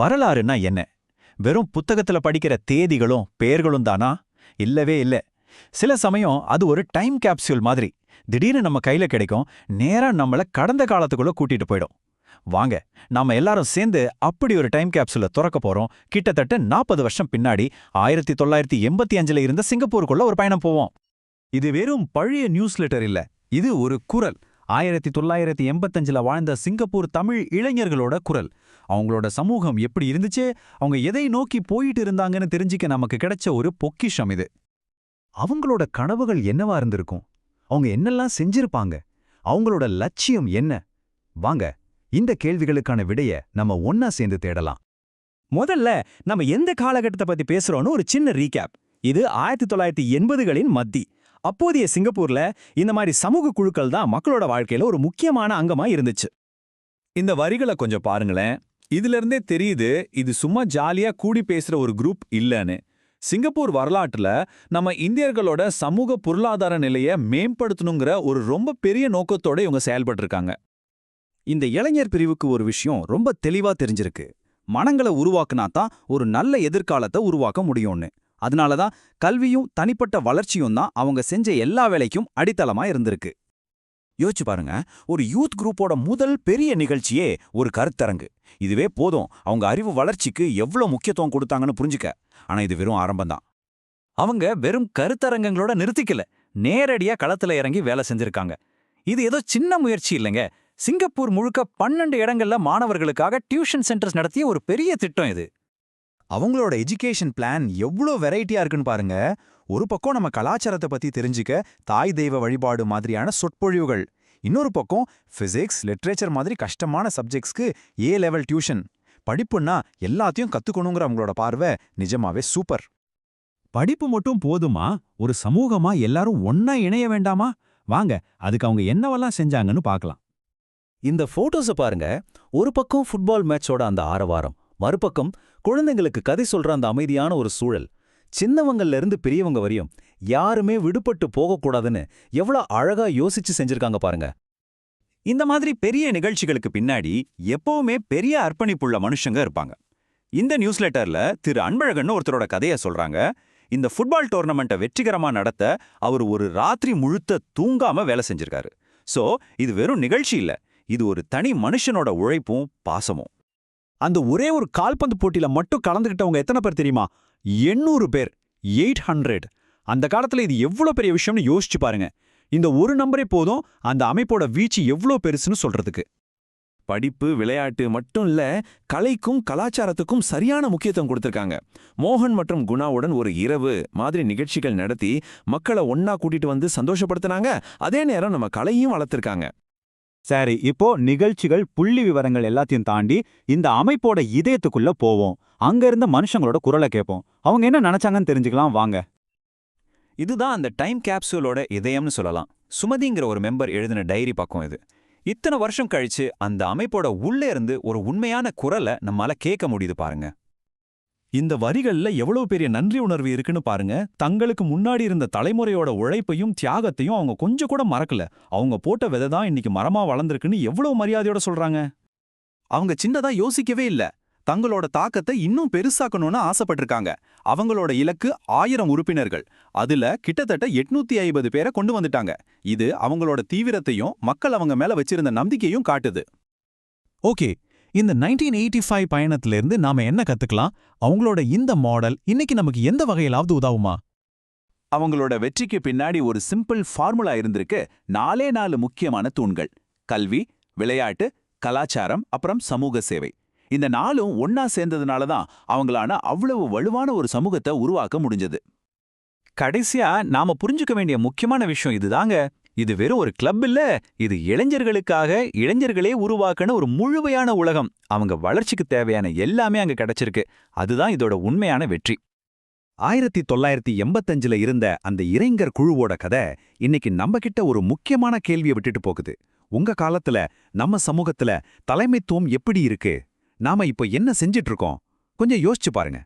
வரலாறுன்னா என்ன? வெறும் புத்தகத்துல படிக்கிற தேதிகளும் பெயர்களும் தானா? இல்லவே இல்ல. சில சமயம் அது ஒரு டைம் கேப்சூல் மாதிரி. திடீர்னு நம்ம கையில கிடைக்கும். நேரா நம்மள கடந்த காலத்துக்குள்ள கூட்டிட்டு போயிடும். வாங்க நாம எல்லாரும் சேர்ந்து அப்படி ஒரு டைம் கேப்சூல துறக்க போறோம். கிட்டத்தட்ட நாற்பது வருஷம் பின்னாடி ஆயிரத்தி தொள்ளாயிரத்தி எண்பத்தி அஞ்சுல இருந்த சிங்கப்பூருக்குள்ள ஒரு பயணம் போவோம். இது வெறும் பழைய நியூஸ் லெட்டர் இல்ல. இது ஒரு குரல். ஆயிரத்தி தொள்ளாயிரத்தி எண்பத்தஞ்சுல வாழ்ந்த சிங்கப்பூர் தமிழ் இளைஞர்களோட குரல். அவங்களோட சமூகம் எப்படி இருந்துச்சு? அவங்க எதை நோக்கி போயிட்டு இருந்தாங்கன்னு தெரிஞ்சுக்க நமக்கு கிடைச்ச ஒரு பொக்கிஷம் இது. அவங்களோட கனவுகள் என்னவா இருந்திருக்கும்? அவங்க என்னெல்லாம் செஞ்சிருப்பாங்க? அவங்களோட லட்சியம் என்ன? வாங்க இந்த கேள்விகளுக்கான விடைய நம்ம ஒன்னா சேர்ந்து தேடலாம். முதல்ல நம்ம எந்த காலகட்டத்தை பத்தி பேசுறோம்னு ஒரு சின்ன ரீகேப் இது ஆயிரத்தி தொள்ளாயிரத்தி எண்பதுகளின் மத்தி. அப்போதைய சிங்கப்பூர்ல இந்த மாதிரி சமூக குழுக்கள் தான் மக்களோட வாழ்க்கையில ஒரு முக்கியமான அங்கமா இருந்துச்சு. இந்த வரிகளை கொஞ்சம் பாருங்களேன். இதுல இருந்தே தெரியுது இது சும்மா ஜாலியா கூடி பேசுற ஒரு குரூப் இல்லைன்னு. சிங்கப்பூர் வரலாற்றுல நம்ம இந்தியர்களோட சமூக பொருளாதார நிலைய மேம்படுத்தணுங்கிற ஒரு ரொம்ப பெரிய நோக்கத்தோட இவங்க செயல்பட்டிருக்காங்க. இந்த இளைஞர் பிரிவுக்கு ஒரு விஷயம் ரொம்ப தெளிவா தெரிஞ்சிருக்கு. மனங்களை உருவாக்குனா தான் ஒரு நல்ல எதிர்காலத்தை உருவாக்க முடியும்னு. அதனால தான் கல்வியும் தனிப்பட்ட வளர்ச்சியும் தான் அவங்க செஞ்ச எல்லா வேலைக்கும் அடித்தளமா இருந்திருக்கு. யோசிச்சு பாருங்க ஒரு யூத் குரூப்போட முதல் பெரிய நிகழ்ச்சியே ஒரு கருத்தரங்கு. இதுவே போதும் அவங்க அறிவு வளர்ச்சிக்கு எவ்வளோ முக்கியத்துவம் கொடுத்தாங்கன்னு புரிஞ்சுக்க. ஆனா இது வெறும் ஆரம்பம்தான் அவங்க வெறும் கருத்தரங்கங்களோட நிறுத்திக்கல நேரடியா களத்துல இறங்கி வேலை செஞ்சிருக்காங்க. இது ஏதோ சின்ன முயற்சி இல்லைங்க. சிங்கப்பூர் முழுக்க பன்னெண்டு இடங்கள்ல மாணவர்களுக்காக டியூஷன் சென்டர்ஸ் நடத்திய ஒரு பெரிய திட்டம் இது. அவங்களோட எஜுகேஷன் பிளான் எவ்வளோ வெரைட்டியா இருக்குன்னு பாருங்க. ஒரு பக்கம் நம்ம கலாச்சாரத்தை பத்தி தெரிஞ்சுக்க தாய் தெய்வ வழிபாடு மாதிரியான சொற்பொழிவுகள். இன்னொரு பக்கம் பிசிக்ஸ் லிட்ரேச்சர் மாதிரி கஷ்டமான சப்ஜெக்ட்ஸ்க்கு ஏ லெவல் டியூஷன் படிப்புன்னா எல்லாத்தையும் கத்துக்கணுங்கிற அவங்களோட பார்வை நிஜமாவே சூப்பர் படிப்பு மட்டும் போதுமா? ஒரு சமூகமா எல்லாரும் ஒன்னா இணைய வேண்டாமா? வாங்க அதுக்கு அவங்க என்னவெல்லாம் செஞ்சாங்கன்னு பார்க்கலாம். இந்த போட்டோஸை பாருங்க. ஒரு பக்கம் ஃபுட்பால் மேட்சோட அந்த ஆரவாரம் மறுபக்கம் குழந்தைங்களுக்கு கதை சொல்ற அந்த அமைதியான ஒரு சூழல். சின்னவங்கள்ல இருந்து பெரியவங்க வரையும் யாருமே விடுபட்டு போகக்கூடாதுன்னு எவ்வளோ அழகா யோசிச்சு செஞ்சிருக்காங்க பாருங்க. இந்த மாதிரி பெரிய நிகழ்ச்சிகளுக்கு பின்னாடி எப்பவுமே பெரிய அர்ப்பணிப்புள்ள மனுஷங்க இருப்பாங்க. இந்த நியூஸ் லெட்டர்ல திரு அன்பழகன் ஒருத்தரோட கதைய சொல்றாங்க. இந்த ஃபுட்பால் டோர்னமெண்ட்டை வெற்றிகரமா நடத்த அவர் ஒரு ராத்திரி முழுத்த தூங்காம வேலை செஞ்சிருக்காரு. சோ இது வெறும் நிகழ்ச்சி இல்ல. இது ஒரு தனி மனுஷனோட உழைப்பும் பாசமும். அந்த ஒரே ஒரு கால்பந்து போட்டியில மட்டும் கலந்துகிட்டவங்க எத்தனை பேர் தெரியுமா? எண்ணூறு பேர். Eight hundred. அந்த காலத்துல இது எவ்வளவு பெரிய விஷயம்னு யோசிச்சு பாருங்க. இந்த ஒரு நம்பரே போதும் அந்த அமைப்போட வீச்சு எவ்வளோ பெருசுன்னு சொல்றதுக்கு. படிப்பு விளையாட்டு மட்டும் இல்ல கலைக்கும் கலாச்சாரத்துக்கும் சரியான முக்கியத்துவம் கொடுத்திருக்காங்க. மோகன் மற்றும் குணாவுடன் ஒரு இரவு மாதிரி நிகழ்ச்சிகள் நடத்தி மக்களை ஒன்னா கூட்டிட்டு வந்து சந்தோஷப்படுத்தினாங்க. அதே நேரம் நம்ம கலையும் வளர்த்திருக்காங்க. சரி இப்போ நிகழ்ச்சிகள் புள்ளி விவரங்கள் எல்லாத்தையும் தாண்டி இந்த அமைப்போட இதயத்துக்குள்ள போவோம். அங்க இருந்த மனுஷங்களோட குரலை கேட்போம். அவங்க என்ன நினைச்சாங்கன்னு தெரிஞ்சுக்கலாம் வாங்க. இதுதான் அந்த டைம் கேப்சூலோட இதயம்னு சொல்லலாம். சுமதிங்கிற ஒரு மெம்பர் எழுதின டைரி பக்கம் இது. இத்தனை வருஷம் கழிச்சு அந்த அமைப்போட உள்ளே இருந்து ஒரு உண்மையான குரலை நம்மால கேட்க முடியுது பாருங்க. இந்த வரிகள்ல எவ்வளவு பெரிய நன்றி உணர்வு இருக்குன்னு பாருங்க. தங்களுக்கு முன்னாடி இருந்த தலைமுறையோட உழைப்பையும் தியாகத்தையும் அவங்க கொஞ்சம் கூட மறக்கல. அவங்க போட்ட விதை தான் இன்னைக்கு மரமா வளர்ந்துருக்குன்னு எவ்வளவு மரியாதையோட சொல்றாங்க. அவங்க சின்னதா யோசிக்கவே இல்ல. தங்களோட தாக்கத்தை இன்னும் பெருசாக்கணும்னு ஆசைப்பட்டிருக்காங்க. அவங்களோட இலக்கு ஆயிரம் உறுப்பினர்கள். அதுல கிட்டத்தட்ட எட்நூத்தி ஐம்பது பேரை கொண்டு வந்துட்டாங்க. இது அவங்களோட தீவிரத்தையும் மக்கள் அவங்க மேல வச்சிருந்த நம்பிக்கையும் காட்டுது. ஓகே. இந்த நைன்டீன் எயிட்டி ஃபைவ் பயணத்திலிருந்து நாம என்ன கத்துக்கலாம்? அவங்களோட இந்த மாடல் இன்னைக்கு நமக்கு எந்த வகையிலாவது உதவுமா? அவங்களோட வெற்றிக்கு பின்னாடி ஒரு சிம்பிள் ஃபார்முலா இருந்திருக்கு. நாலே நாலு முக்கியமான தூண்கள். கல்வி விளையாட்டு கலாச்சாரம் அப்புறம் சமூக சேவை. இந்த நாளும் ஒன்னா சேர்ந்ததுனால தான் அவங்களான அவ்வளவு வலுவான ஒரு சமூகத்தை உருவாக்க முடிஞ்சது. கடைசியா நாம புரிஞ்சுக்க வேண்டிய முக்கியமான விஷயம் இதுதாங்க. இது வெறும் ஒரு கிளப் இல்ல இது இளைஞர்களுக்காக இளைஞர்களே உருவாக்கின ஒரு முழுமையான உலகம். அவங்க வளர்ச்சிக்கு தேவையான எல்லாமே அங்க கிடைச்சிருக்கு. அதுதான் இதோட உண்மையான வெற்றி. ஆயிரத்தி தொள்ளாயிரத்தி எண்பத்தஞ்சுல இருந்த அந்த இறைஞர் குழுவோட கதை இன்னைக்கு நம்ம கிட்ட ஒரு முக்கியமான கேள்வியை விட்டுட்டு போகுது. உங்க காலத்துல நம்ம சமூகத்துல தலைமைத்துவம் எப்படி இருக்கு? நாம இப்போ என்ன செஞ்சிட்டு இருக்கோம்? கொஞ்சம் யோசிச்சு பாருங்க.